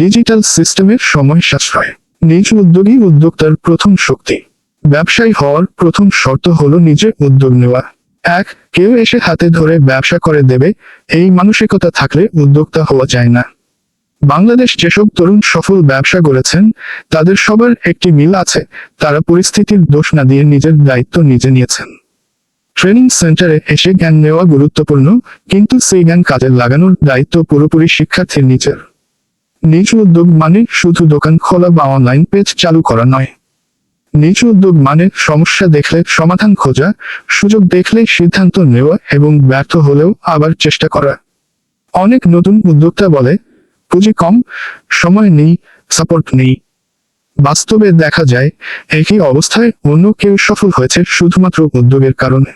Digital সিস্টেমের সময় সাশ্রয়। নিজ উদ্যোগী উদ্যোক্তার প্রথম শক্তি। ব্যবসায়ী হওয়ার প্রথম শর্ত হলো নিজে উদ্যোগ নেওয়া। এক, কেউ এসে হাতে ধরে ব্যবসা করে দেবে, এই মানসিকতা থাকলে উদ্যোক্তা হওয়া যায় না। বাংলাদেশ যেসব তরুণ সফল ব্যবসা গড়েছেন তাদের সবার একটি মিল আছে, তারা পরিস্থিতির দোষ না দিয়ে নিজের দায়িত্ব নিজে নিয়েছেন। ট্রেনিং সেন্টারে এসে জ্ঞান নেওয়া গুরুত্বপূর্ণ, কিন্তু সেই জ্ঞান কাজে লাগানোর দায়িত্ব পুরোপুরি শিক্ষার্থীর নিজের। নিজ উদ্যোগ মানে শুধু দোকান খোলা বা অনলাইন পেজ চালু করা নয়। নিজ উদ্যোগ মানে সমস্যা দেখলে সমাধান খোঁজা, সুযোগ দেখলে সিদ্ধান্ত নেওয়া এবং ব্যর্থ হলেও আবার চেষ্টা করা। অনেক নতুন উদ্যোক্তা বলে, পুঁজি কম, সময় নেই সাপোর্ট নেই। বাস্তবে দেখা যায়, একই অবস্থায় অন্য কেউ সফল হয়েছে শুধুমাত্র উদ্যোগের কারণে।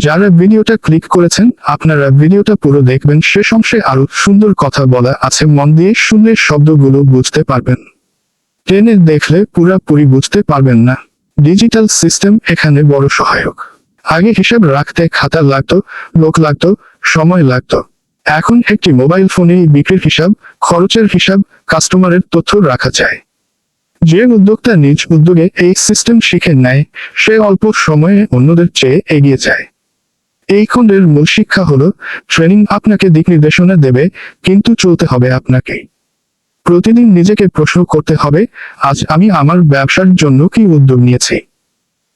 যারা ভিডিওটা ক্লিক করেছেন, আপনারা ভিডিওটা পুরো দেখবেন, শেষ অংশে আরও সুন্দর কথা বলা আছে, মন দিয়ে শুনলে শব্দগুলো বুঝতে পারবেন। ট্রেনে দেখলে পুরাপুরি বুঝতে পারবেন না। ডিজিটাল সিস্টেম এখানে বড় সহায়ক। আগে হিসাব রাখতে খাতা লাগতো, লোক লাগতো, সময় লাগতো। এখন একটি মোবাইল ফোনেই বিক্রির হিসাব, খরচের হিসাব, কাস্টমারের তথ্য রাখা যায়। যে উদ্যোক্তা নিজ উদ্যোগে এই সিস্টেম শিখে নেয়, সে অল্প সময়ে অন্যদের চেয়ে এগিয়ে যায়। এই খণ্ডের মূল শিক্ষা হলো, ট্রেনিং আপনাকে দিক নির্দেশনা দেবে, কিন্তু চলতে হবে আপনাকে। প্রতিদিন নিজেকে প্রশ্ন করতে হবে, আজ আমি আমার ব্যবসার জন্য কি উদ্যোগ নিয়েছি?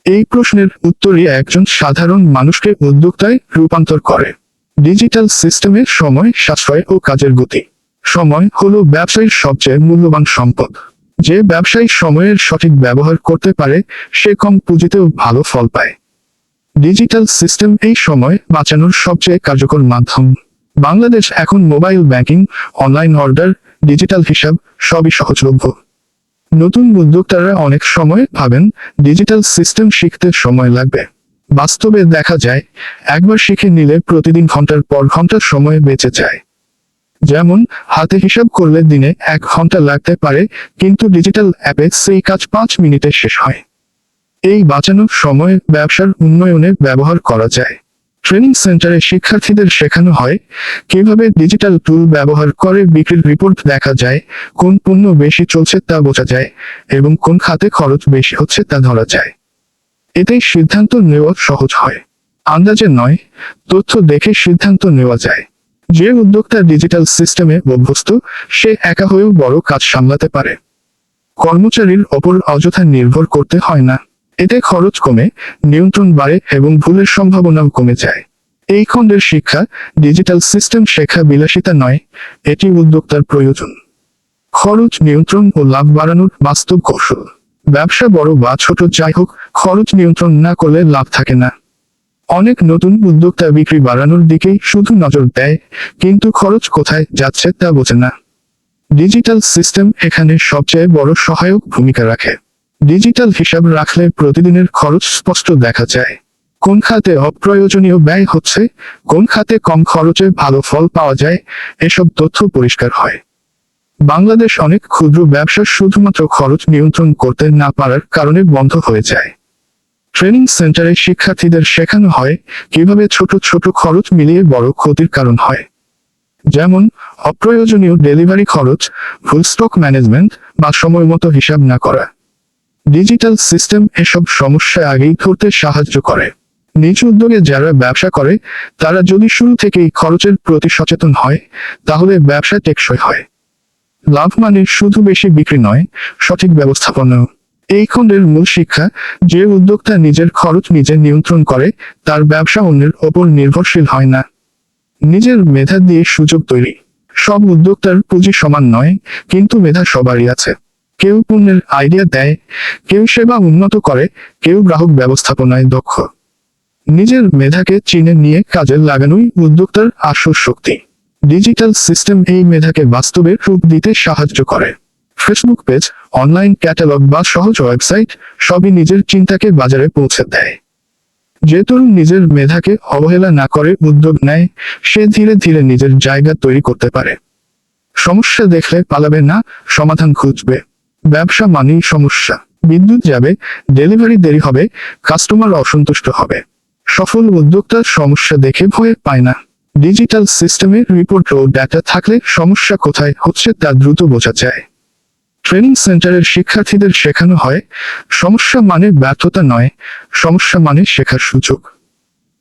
এই প্রশ্নের উত্তরই একজন সাধারণ মানুষকে উদ্যোক্তায় রূপান্তর করে। ডিজিটাল সিস্টেমের সময়, সাশ্রয় ও কাজের গতি। সময় হলো ব্যবসায়ীর সবচেয়ে মূল্যবান সম্পদ। যে ব্যবসায়ী সময়ের সঠিক ব্যবহার করতে পারে, সে কম পুঁজিতেও ভালো ফল পায়। ডিজিটাল সিস্টেম এই সময় বাঁচানোর সবচেয়ে কার্যকর মাধ্যম। বাংলাদেশ এখন mobile banking, online order, digital হিসাব সবই সহজলভ্য। নতুন উদ্যোক্তারা অনেক সময় ভাবেন ডিজিটাল সিস্টেম শিখতে সময় লাগবে। বাস্তবে দেখা যায়, একবার শিখে নিলে প্রতিদিন ঘণ্টার পর ঘণ্টা সময় বেঁচে যায়। যেমন, হাতে হিসাব করলে দিনে এক ঘণ্টা লাগতে পারে, কিন্তু ডিজিটাল অ্যাপে সেই কাজ পাঁচ মিনিটে শেষ হয়। এই বাঁচানোর সময় ব্যবসার উন্নয়নে ব্যবহার করা যায়। ট্রেনিং সেন্টারে শিক্ষার্থীদের শেখানো হয় কীভাবে ডিজিটাল টুল ব্যবহার করে বিক্রির রিপোর্ট দেখা যায়, কোন পণ্য বেশি চলছে তা বোঝা যায় এবং কোন খাতে খরচ বেশি হচ্ছে তা ধরা যায়। এতেই সিদ্ধান্ত নেওয়া সহজ হয়। আন্দাজে নয়, তথ্য দেখে সিদ্ধান্ত নেওয়া যায়। যে উদ্যোক্তা ডিজিটাল সিস্টেমে অভ্যস্ত, সে একা হয়েও বড় কাজ সামলাতে পারে। কর্মচারীর ওপর অযথা নির্ভর করতে হয় না। এতে খরচ কমে, নিয়ন্ত্রণ বাড়ে এবং ভুলের সম্ভাবনাও কমে যায়। এই খণ্ডের শিক্ষা ডিজিটাল সিস্টেম শেখা বিলাসিতা নয়, এটি উদ্যোক্তার প্রয়োজন। খরচ নিয়ন্ত্রণ ও লাভ বাড়ানোর বাস্তব কৌশল। ব্যবসা বড় বা ছোট যাই হোক, খরচ নিয়ন্ত্রণ না করলে লাভ থাকে না। অনেক নতুন উদ্যোক্তা বিক্রি বাড়ানোর দিকেই শুধু নজর দেয়, কিন্তু খরচ কোথায় যাচ্ছে তা বোঝে না। ডিজিটাল সিস্টেম এখানে সবচেয়ে বড় সহায়ক ভূমিকা রাখে। ডিজিটাল হিসাব রাখলে প্রতিদিনের খরচ স্পষ্ট দেখা যায়। কোন খাতে অপ্রয়োজনীয় ব্যয় হচ্ছে, কোন খাতে কম খরচে ভালো ফল পাওয়া যায়, এসব তথ্য পরিষ্কার হয়। বাংলাদেশ অনেক ক্ষুদ্র ব্যবসা শুধুমাত্র খরচ নিয়ন্ত্রণ করতে না পারার কারণে বন্ধ হয়ে যায়। ট্রেনিং সেন্টারে শিক্ষার্থীদের শেখানো হয় কীভাবে ছোট ছোট খরচ মিলিয়ে বড় ক্ষতির কারণ হয়। যেমন, অপ্রয়োজনীয় ডেলিভারি খরচ, ফুল স্টক ম্যানেজমেন্ট বা সময় মতো হিসাব না করা। ডিজিটাল সিস্টেম এসব সমস্যা আগেই ধরতে সাহায্য করে। নিজ উদ্যোগে যারা ব্যবসা করে, তারা যদি শুরু থেকেই খরচের প্রতি সচেতন হয়, তাহলে ব্যবসা টেকসই হয়। লাভ মানে শুধু বেশি বিক্রি নয়, সঠিক ব্যবস্থাপনাও। এই খণ্ডের মূল শিক্ষা, যে উদ্যোক্তা নিজের খরচ নিজে নিয়ন্ত্রণ করে, তার ব্যবসা অন্যের ওপর নির্ভরশীল হয় না। নিজের মেধা দিয়ে সুযোগ তৈরি। সব উদ্যোক্তার পুঁজি সমান নয়, কিন্তু মেধা সবারই আছে। কেউ পণ্যের আইডিয়া দেয়, কেউ সেবা উন্নত করে, কেউ গ্রাহক ব্যবস্থাপনায় দক্ষ। নিজের মেধাকে চিনে নিয়ে কাজে লাগানোই উদ্যোক্তার আসল শক্তি। ডিজিটাল সিস্টেম এই মেধাকে বাস্তবে রূপ দিতে সাহায্য করে। ফেসবুক পেজ, অনলাইন ক্যাটালগ বা সহজ ওয়েবসাইট সবই নিজের চিন্তাকে বাজারে পৌঁছে দেয়। যে তরুণ নিজের মেধাকে অবহেলা না করে উদ্যোগ নেয়, সে ধীরে ধীরে নিজের জায়গা তৈরি করতে পারে। সমস্যা দেখলে পালাবে না, সমাধান খুঁজবে। ব্যবসা মানেই সমস্যা। বিদ্যুৎ যাবে, ডেলিভারি দেরি হবে, কাস্টমার অসন্তুষ্ট হবে। সফল উদ্যোক্তার সমস্যা দেখে ভয় পায় না। ডিজিটাল সিস্টেমে রিপোর্ট ও ডেটা থাকলে সমস্যা কোথায় হচ্ছে তা দ্রুত বোঝা যায়। ট্রেনিং সেন্টারের শিক্ষার্থীদের শেখানো হয়, সমস্যা মানে ব্যর্থতা নয়, সমস্যা মানে শেখার সুযোগ।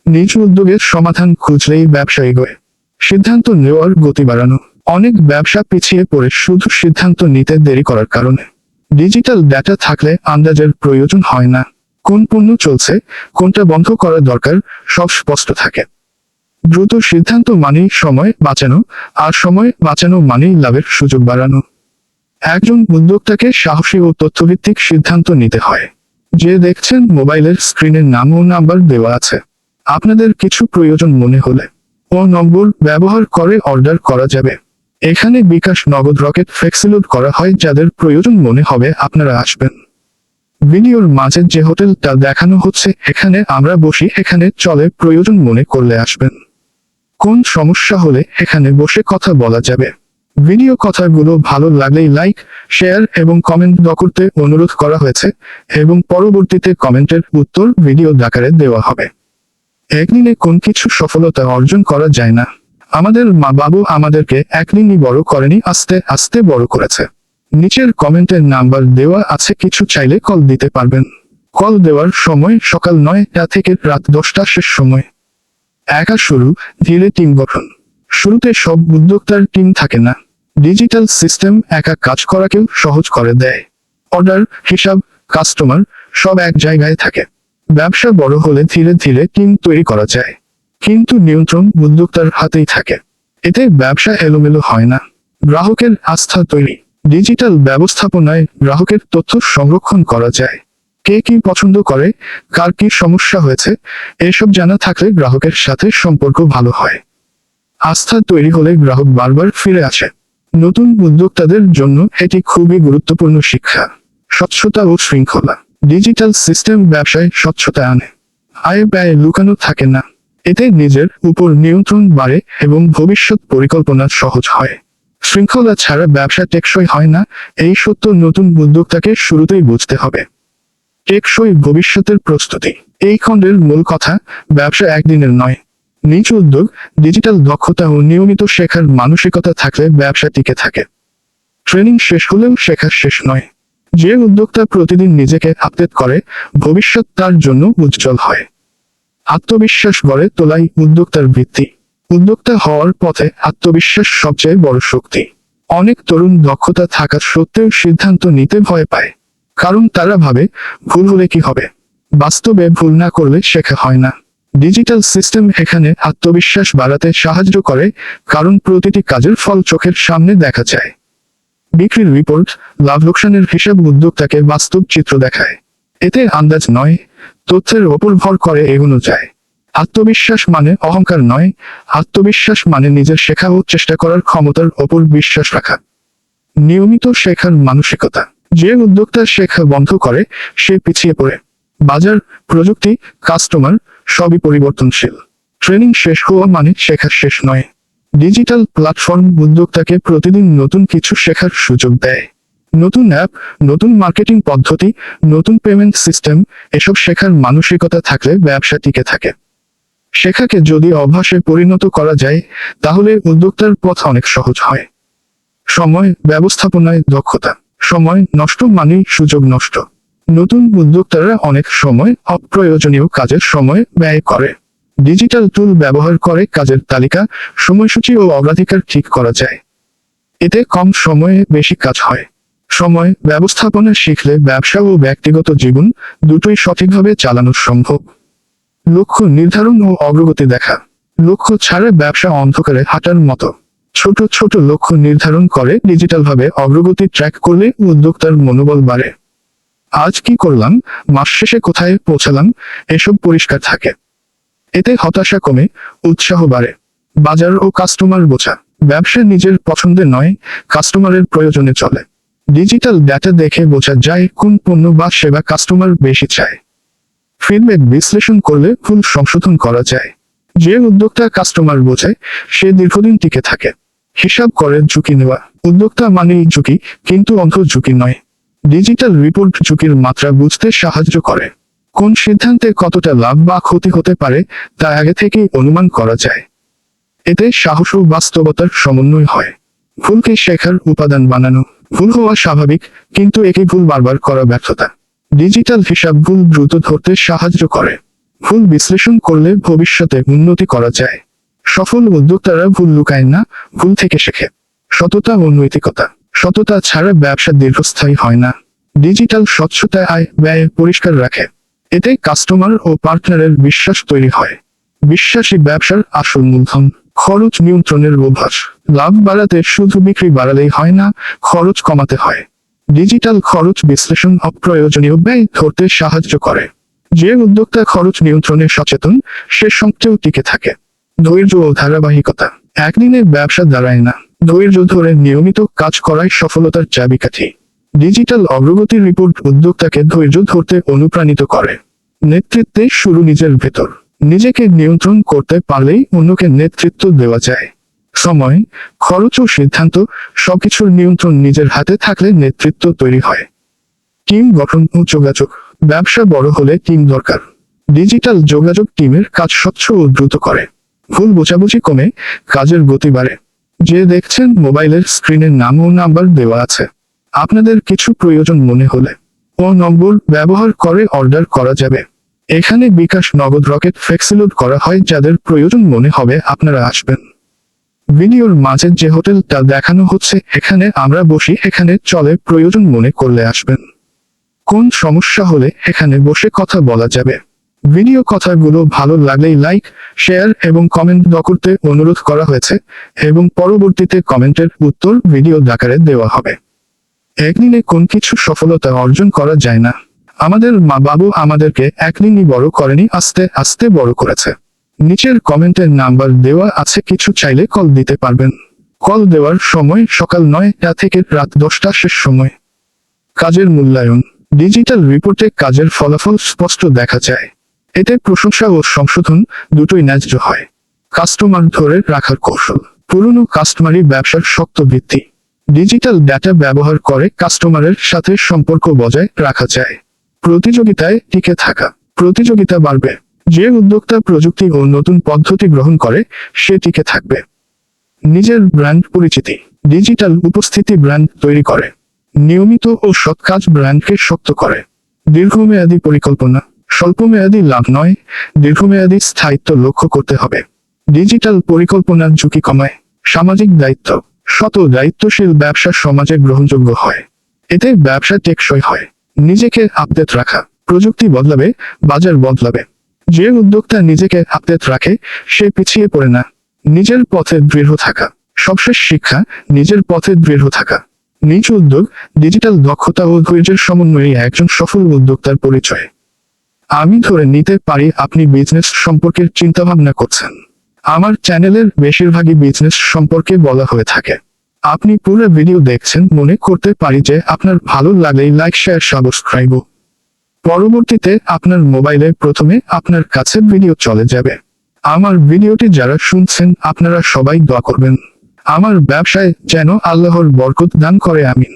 নিজ উদ্যোগের সমাধান খুঁজলেই ব্যবসা এগোয়। সিদ্ধান্ত নেওয়ার গতি বাড়ানো। অনেক ব্যবসা পিছিয়ে পড়ে শুধু সিদ্ধান্ত নিতে দেরি করার কারণে। ডিজিটাল ডেটা থাকলে আন্দাজের প্রয়োজন হয় না। কোন পণ্য চলছে, কোনটা বন্ধ করা দরকার, সব স্পষ্ট থাকে। দ্রুত সিদ্ধান্ত মানেই সময় বাঁচানো, আর সময় বাঁচানো মানেই লাভের সুযোগ বাড়ানো। একজন উদ্যোক্তাকে সাহসী ও তথ্যভিত্তিক সিদ্ধান্ত নিতে হয়। যে দেখছেন মোবাইলের স্ক্রিনের নাম ও নাম্বার দেওয়া আছে। আপনাদের কিছু প্রয়োজন মনে হলে। ও নম্বর ব্যবহার করে অর্ডার করা যাবে। এখানে বিকাশ নগদ রকেট ফ্লেক্সিলোড করা হয় যাদের প্রয়োজন মনে হবে আপনারা আসবেন। ভিডিওর মাঝে যে হোটেলটা দেখানো হচ্ছে, এখানে আমরা বসি, এখানে চলে প্রয়োজন মনে করলে আসবেন। কোন সমস্যা হলে এখানে বসে কথা বলা যাবে। ভিডিও কথাগুলো ভালো লাগলেই লাইক, শেয়ার এবং কমেন্ট করতে অনুরোধ করা হয়েছে এবং পরবর্তীতে কমেন্টের উত্তর ভিডিও আকারে দেওয়া হবে। একদিনে কোন কিছু সফলতা অর্জন করা যায় না। আমাদের মা বাবু আমাদেরকে একদিনই বড় করেনি, আস্তে আস্তে বড় করেছে। নিচের কমেন্টের নাম্বার দেওয়া আছে, কিছু চাইলে কল দিতে পারবেন। কল দেওয়ার সময় সকাল নয়টা থেকে রাত দশটা শেষ সময়। একা শুরু, ধীরে টিম গঠন। শুরুতে সব উদ্যোক্তার টিম থাকে না। ডিজিটাল সিস্টেম একা কাজ করাকেও সহজ করে দেয়। অর্ডার, হিসাব, কাস্টমার সব এক জায়গায় থাকে। ব্যবসা বড় হলে ধীরে ধীরে টিম তৈরি করা যায়। কিন্তু নিয়ন্ত্রণ উদ্যোক্তার হাতেই থাকে। এতে ব্যবসা এলোমেলো হয় না। গ্রাহকের আস্থা তৈরি। ডিজিটাল ব্যবস্থাপনায় গ্রাহকের তথ্য সংরক্ষণ করা যায়। কে কি পছন্দ করে, কার কি সমস্যা হয়েছে, এসব জানা থাকলে গ্রাহকের সাথে সম্পর্ক ভালো হয়। আস্থা তৈরি হলে গ্রাহক বারবার ফিরে আসে। নতুন উদ্যোক্তাদের জন্য এটি খুবই গুরুত্বপূর্ণ শিক্ষা। স্বচ্ছতা ও শৃঙ্খলা। ডিজিটাল সিস্টেম ব্যবসায় স্বচ্ছতা আনে। আয় ব্যয় লুকানো থাকে না। এতে নিজের উপর নিয়ন্ত্রণ বাড়ে এবং ভবিষ্যৎ পরিকল্পনা সহজ হয়। শৃঙ্খলা ছাড়া ব্যবসা টেকসই হয় না, এই সত্য নতুন উদ্যোক্তাকে শুরুতেই বুঝতে হবে। টেকসই ভবিষ্যতের প্রস্তুতি। এই খণ্ডের মূল কথা, ব্যবসা একদিনের নয়। নিজ উদ্যোগ, ডিজিটাল দক্ষতা ও নিয়মিত শেখার মানসিকতা থাকলে ব্যবসা টিকে থাকে। ট্রেনিং শেষ হলেও শেখা শেষ নয়। যে উদ্যোক্তা প্রতিদিন নিজেকে আপডেট করে, ভবিষ্যৎ তার জন্য উজ্জ্বল হয়। আত্মবিশ্বাস গড়ে তোলাই উদ্যোক্তার ভিত্তি। উদ্যোক্তা হওয়ার পথে আত্মবিশ্বাস সবচেয়ে বড় শক্তি। অনেক তরুণ দক্ষতা থাকা সত্ত্বেও সিদ্ধান্ত নিতে ভয় পায়। কারণ তারা ভাবে, ভুল হলে কি হবে? বাস্তবে ভুল না করলে শেখা হয় না। ডিজিটাল সিস্টেম এখানে আত্মবিশ্বাস বাড়াতে সাহায্য করে, কারণ প্রতিটি কাজের ফল চোখের সামনে দেখা যায়। বিক্রির রিপোর্ট, লাভ লোকসানের হিসাব উদ্যোক্তাকে বাস্তব চিত্র দেখায়। এতে আন্দাজ নয়, তথ্যের ওপর ভর করে এগোনো যায়। আত্মবিশ্বাস মানে অহংকার নয়, আত্মবিশ্বাস মানে নিজের শেখা ও চেষ্টা করার ক্ষমতার ওপর বিশ্বাস রাখা। নিয়মিত শেখার মানসিকতা। যে উদ্যোক্তা শেখা বন্ধ করে, সে পিছিয়ে পড়ে। বাজার, প্রযুক্তি, কাস্টমার সবই পরিবর্তনশীল। ট্রেনিং শেষ হওয়া মানে শেখা শেষ নয়। ডিজিটাল প্ল্যাটফর্ম উদ্যোক্তাকে প্রতিদিন নতুন কিছু শেখার সুযোগ দেয়। নতুন অ্যাপ নতুন মার্কেটিং পদ্ধতি, নতুন পেমেন্ট সিস্টেম এসব শেখার মানসিকতা থাকলে ব্যবসা টিকে থাকে। শেখাকে যদি অভ্যাসে পরিণত করা যায়, তাহলে উদ্যোক্তার পথ অনেক সহজ হয়। সময়, ব্যবস্থাপনায় দক্ষতা। সময় নষ্ট মানেই সুযোগ নষ্ট। নতুন উদ্যোক্তারা অনেক সময় অপ্রয়োজনীয় কাজের সময় ব্যয় করে। ডিজিটাল টুল ব্যবহার করে কাজের তালিকা, সময়সূচি ও অগ্রাধিকার ঠিক করা যায়। এতে কম সময়ে বেশি কাজ হয়। সময় ব্যবস্থাপনা শিখলে ব্যবসা ও ব্যক্তিগত জীবন দুটোই সঠিকভাবে চালানো সম্ভব। লক্ষ্য নির্ধারণ ও অগ্রগতি দেখা। লক্ষ্য ছাড়া ব্যবসা অন্ধকারে হাঁটার মতো। ছোট ছোট লক্ষ্য নির্ধারণ করে ডিজিটালভাবে অগ্রগতি ট্র্যাক করলে উদ্যোক্তার মনোবল বাড়ে। আজ কি করলাম? মাস শেষে কোথায় পৌঁছালাম? এসব পরিষ্কার থাকে। এতে হতাশা কমে, উৎসাহ বাড়ে। বাজার ও কাস্টমার বোঝা। ব্যবসা নিজের পছন্দের নয়, কাস্টমারের প্রয়োজনে চলে। ডিজিটাল ডেটা দেখে বোঝা যায় কোন পণ্য বা সেবা কাস্টমার বেশি চায়। ফিডব্যাক বিশ্লেষণ করলে ভুল সংশোধন করা যায়। যে উদ্যোক্তা কাস্টমার বোঝায় সে দীর্ঘদিন টিকে থাকে। হিসাব করে ঝুঁকি নেওয়া। উদ্যোক্তা মানেই ঝুঁকি, কিন্তু অন্ধ ঝুঁকি নয়। ডিজিটাল রিপোর্ট ঝুঁকির মাত্রা বুঝতে সাহায্য করে। কোন সিদ্ধান্তে কতটা লাভ বা ক্ষতি হতে পারে, তা আগে থেকেই অনুমান করা যায়। এতে সাহস ও বাস্তবতার সমন্বয় হয়। ভুলকে শেখার উপাদান বানানো। ভুল হওয়া স্বাভাবিক, কিন্তু একে ভুল বারবার করা ব্যর্থতা। ডিজিটাল হিসাব ভুল দ্রুত ধরতে সাহায্য করে। ভুল বিশ্লেষণ করলে ভবিষ্যতে উন্নতি করা যায়। সফল উদ্যোক্তারা ভুল লুকায় না, ভুল থেকে শেখে। সততা ও নৈতিকতা। সততা ছাড়া ব্যবসা দীর্ঘস্থায়ী হয় না। ডিজিটাল স্বচ্ছতা আয় ব্যয় পরিষ্কার রাখে। এতে কাস্টমার ও পার্টনারের বিশ্বাস তৈরি হয়। বিশ্বাসী ব্যবসার আসল মূলধন। খরচ নিয়ন্ত্রণের অভ্যাস। লাভ বাড়াতে শুধু বিক্রি বাড়ালেই হয় না, খরচ কমাতে হয়। ডিজিটাল খরচ বিশ্লেষণ অপ্রয়োজনীয় ব্যয় ধরতে সাহায্য করে। যে উদ্যোক্তা খরচ নিয়ন্ত্রণে সচেতন, সে সঙ্গেও টিকে থাকে। ধৈর্য ও ধারাবাহিকতা। একদিনে ব্যবসা দাঁড়ায় না। ধৈর্য ধরে নিয়মিত কাজ করাই সফলতার চাবিকাঠি। ডিজিটাল অগ্রগতি রিপোর্ট উদ্যোক্তাকে ধৈর্য ধরতে অনুপ্রাণিত করে। নেতৃত্বে শুরু নিজের ভেতর। নিজেকে নিয়ন্ত্রণ করতে পারলেই অন্যকে নেতৃত্ব দেওয়া যায়। সময়, খরচ ও সিদ্ধান্ত সবকিছুর নিয়ন্ত্রণ নিজের হাতে থাকলে নেতৃত্ব তৈরি হয়। টিম গঠন ও যোগাযোগ। ব্যবসা বড় হলে টিম দরকার। ডিজিটাল যোগাযোগ টিমের কাজ স্বচ্ছ ও দ্রুত করে। ভুল বোঝাবুঝি কমে কাজের গতি বাড়ে। যে দেখছেন মোবাইলের স্ক্রিনের নাম ও নাম্বার দেওয়া আছে। আপনাদের কিছু প্রয়োজন মনে হলে। ও নম্বর ব্যবহার করে অর্ডার করা যাবে। এখানে বিকাশ নগদ রকেট ফ্লেক্সিলোড করা হয় যাদের প্রয়োজন মনে হবে আপনারা আসবেন। ভিডিওর মাঝে যে হোটেলটা দেখানো হচ্ছে, এখানে আমরা বসি, এখানে চলে প্রয়োজন মনে করলে আসবেন। কোন সমস্যা হলে এখানে বসে কথা বলা যাবে। ভিডিও কথাগুলো ভালো লাগলেই লাইক, শেয়ার এবং কমেন্ট দ করতে অনুরোধ করা হয়েছে এবং পরবর্তীতে কমেন্টের উত্তর ভিডিও আকারে দেওয়া হবে। একদিনে কোন কিছু সফলতা অর্জন করা যায় না। আমাদের মা বাবু আমাদেরকে একদিনই বড় করেনি, আস্তে আস্তে বড় করেছে। নিচের কমেন্টের নাম্বার দেওয়া আছে, কিছু চাইলে কল দিতে পারবেন। কল দেওয়ার সময় সকাল নয়টা থেকে রাত দশটা শেষ সময়। কাজের মূল্যায়ন। ডিজিটাল রিপোর্টে কাজের ফলাফল স্পষ্ট দেখা যায়। এতে প্রশংসা ও সংশোধন দুটোই ন্যায্য হয়। কাস্টমার ধরে রাখার কৌশল। পুরনো কাস্টমারই ব্যবসার শক্ত ভিত্তি। ডিজিটাল ডেটা ব্যবহার করে কাস্টমারের সাথে সম্পর্ক বজায় রাখা যায়। প্রতিযোগিতায় টিকে থাকা। প্রতিযোগিতা বাড়বে। যে উদ্যোক্তা প্রযুক্তি ও নতুন পদ্ধতি গ্রহণ করে, সে টিকে থাকবে। নিজের ব্র্যান্ড পরিচিতি, ডিজিটাল উপস্থিতি ব্র্যান্ড তৈরি করে, নিয়মিত ও সৎ কাজ ব্র্যান্ডকে শক্ত করে। দীর্ঘমেয়াদী পরিকল্পনা, স্বল্পমেয়াদী লাভ নয়, দীর্ঘমেয়াদী স্থায়িত্ব লক্ষ্য করতে হবে। ডিজিটাল পরিকল্পনার ঝুঁকি কমায়, সামাজিক দায়িত্ব, শত দায়িত্বশীল ব্যবসা সমাজে গ্রহণযোগ্য হয়। এতে ব্যবসা টেকসই হয়। নিজেকে আপডেট রাখা। প্রযুক্তি বদলাবে, বাজার বদলাবে। যে উদ্যোক্তা নিজেকে আপডেট রাখে, সে পিছিয়ে পড়ে না। নিজের পথে দৃঢ় থাকা। সবশেষ শিক্ষা, নিজের পথে দৃঢ় থাকা। নিজ উদ্যোগ ডিজিটাল দক্ষতা ও ধৈর্যের সমন্বয়ে একজন সফল উদ্যোক্তার পরিচয়। আমি ধরে নিতে পারি আপনি বিজনেস সম্পর্কে চিন্তাভাবনা করছেন। আমার চ্যানেলের বেশিরভাগই বিজনেস সম্পর্কে বলা হয়ে থাকে। আপনি পুরো ভিডিও দেখছেন, মনে করতে পারি যে আপনার ভালো লাগলেই লাইক, শেয়ার সাবস্ক্রাইব পরবর্তীতে আপনার মোবাইলে প্রথমে আপনার কাছে ভিডিও চলে যাবে। আমার ভিডিওটি যারা শুনছেন, আপনারা সবাই দোয়া করবেন। আমার ব্যবসায় যেন আল্লাহর বরকত দান করে, আমিন।